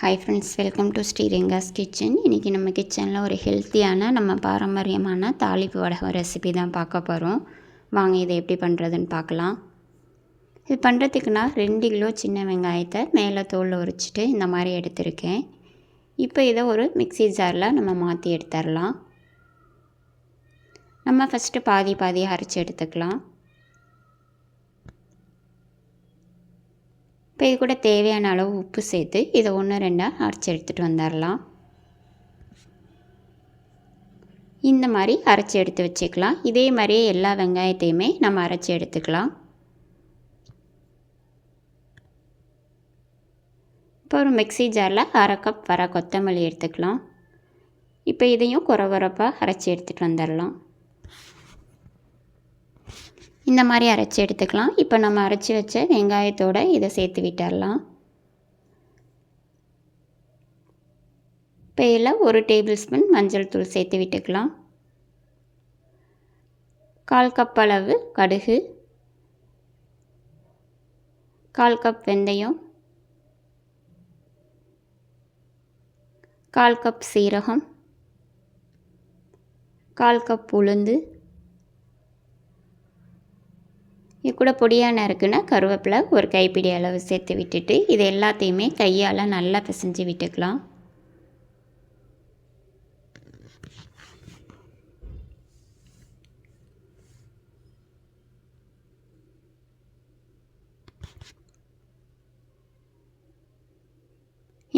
Hi friends welcome to Sriranga's kitchen இன்றைக்கி நம்ம கிச்சனில் ஒரு ஹெல்த்தியான நம்ம பாரம்பரியமான தாளிப்பு வடகம் ரெசிபி தான் பார்க்க போகிறோம் வாங்க இதை எப்படி பண்ணுறதுன்னு பார்க்கலாம். இது பண்ணுறதுக்குன்னா ரெண்டு கிலோ சின்ன வெங்காயத்தை மேலே தோலில் உரிச்சிட்டு இந்த மாதிரி எடுத்திருக்கேன். இப்போ இதை ஒரு மிக்சி ஜாரில் நம்ம மாற்றி எடுத்துடலாம். நம்ம ஃபஸ்ட்டு பாதி பாதியாக அரைச்சி எடுத்துக்கலாம். இப்போ இது கூட தேவையான அளவு உப்பு சேர்த்து இதை ஒன்று ரெண்டாக அரைச்சி எடுத்துகிட்டு வந்துடலாம். இந்த மாதிரி அரைச்சி எடுத்து வச்சுக்கலாம். இதே மாதிரியே எல்லா வெங்காயத்தையுமே நம்ம அரைச்சி எடுத்துக்கலாம். இப்போ ஒரு மிக்சி ஜாரில் அரை கப் வர கொத்தமல்லி எடுத்துக்கலாம். இப்போ இதையும் குறை குறப்பாக அரைச்சி எடுத்துகிட்டு வந்துடலாம். இந்த மாதிரி அரைச்சி எடுத்துக்கலாம். இப்போ நம்ம அரைச்சி வச்ச வெங்காயத்தோடு இதை சேர்த்து விட்டுடலாம் இப்போ இதில் ஒரு டேபிள் ஸ்பூன் மஞ்சள் தூள் சேர்த்து விட்டுக்கலாம். கால் கப் அளவு கடுகு. கால் கப் வெந்தயம். கால் கப் சீரகம். கால் கப் உளுந்து. இது கூட பொடியான நறுக்குன்னா கருவேப்பிலை ஒரு கைப்பிடி அளவு சேர்த்து விட்டுட்டு இது எல்லாத்தையுமே கையால் நல்லா பிசைஞ்சு விட்டுக்கலாம்.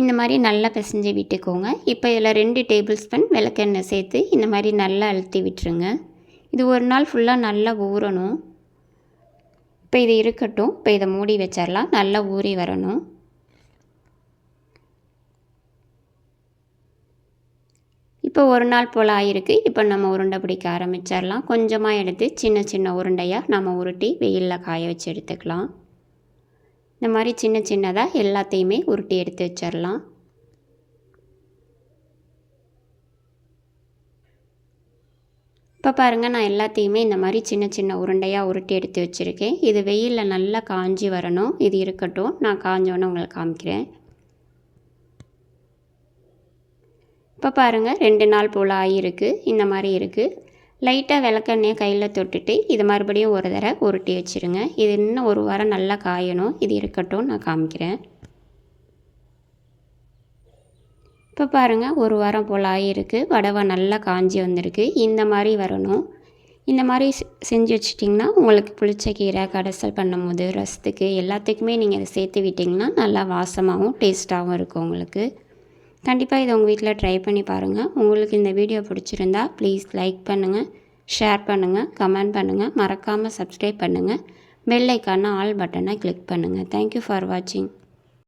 இந்த மாதிரி நல்லா பிசைஞ்சு விட்டுக்கோங்க. இப்போ இதில் ரெண்டு டேபிள் ஸ்பூன் விளக்கெண்ணெய் சேர்த்து இந்த மாதிரி நல்லா அழுத்தி விட்டுருங்க. இது ஒரு நாள் ஃபுல்லாக நல்லா ஊறணும். இப்போ இது இருக்கட்டும். இப்போ இதை மூடி வச்சிடலாம் நல்லா ஊறி வரணும். இப்போ ஒரு நாள் போல் ஆகிருக்கு இப்போ நம்ம உருண்டை பிடிக்க ஆரம்பிச்சிடலாம் கொஞ்சமாக எடுத்து சின்ன சின்ன உருண்டையாக நம்ம உருட்டி வெயிலில் காய வச்சு எடுத்துக்கலாம். இந்த மாதிரி சின்ன சின்னதாக எல்லாத்தையுமே உருட்டி எடுத்து வச்சிடலாம் இப்போ பாருங்கள் நான் எல்லாத்தையுமே இந்த மாதிரி சின்ன சின்ன உருண்டையாக உருட்டி எடுத்து வச்சுருக்கேன். இது வெயிலில் நல்லா காஞ்சி வரணும். இது இருக்கட்டும். நான் காஞ்சோன்னு உங்களுக்கு காமிக்கிறேன். இப்போ பாருங்கள் ரெண்டு நாள் போல் ஆகியிருக்கு இந்த மாதிரி இருக்குது லைட்டாக விளக்கெண்ணெயை கையில் தொட்டுட்டு இது மறுபடியும் ஒரு தடவை உருட்டி வச்சுருங்க. இது இன்னும் ஒரு வாரம் நல்லா காயணும். இது இருக்கட்டும். நான் காமிக்கிறேன். இப்போ பாருங்கள் ஒரு வாரம் போல் ஆகிருக்கு வடவை நல்லா காஞ்சி வந்திருக்கு. இந்த மாதிரி வரணும். இந்த மாதிரி செஞ்சு வச்சிட்டிங்கன்னா உங்களுக்கு புளிச்ச கீரை கடைசல் பண்ணும் போது ரசத்துக்கு எல்லாத்துக்குமே நீங்கள் இதை சேர்த்து விட்டிங்கன்னா நல்லா வாசமாகவும் டேஸ்ட்டாகவும் இருக்கும் உங்களுக்கு. கண்டிப்பாக இதை உங்கள் வீட்டில் ட்ரை பண்ணி பாருங்கள் உங்களுக்கு இந்த வீடியோ பிடிச்சிருந்தா ப்ளீஸ் லைக் பண்ணுங்கள் ஷேர் பண்ணுங்கள் கமெண்ட் பண்ணுங்கள் மறக்காமல் சப்ஸ்கிரைப் பண்ணுங்கள் பெல் ஐக்கான ஆல் பட்டனை கிளிக் பண்ணுங்கள் தேங்க்யூ ஃபார் வாட்சிங்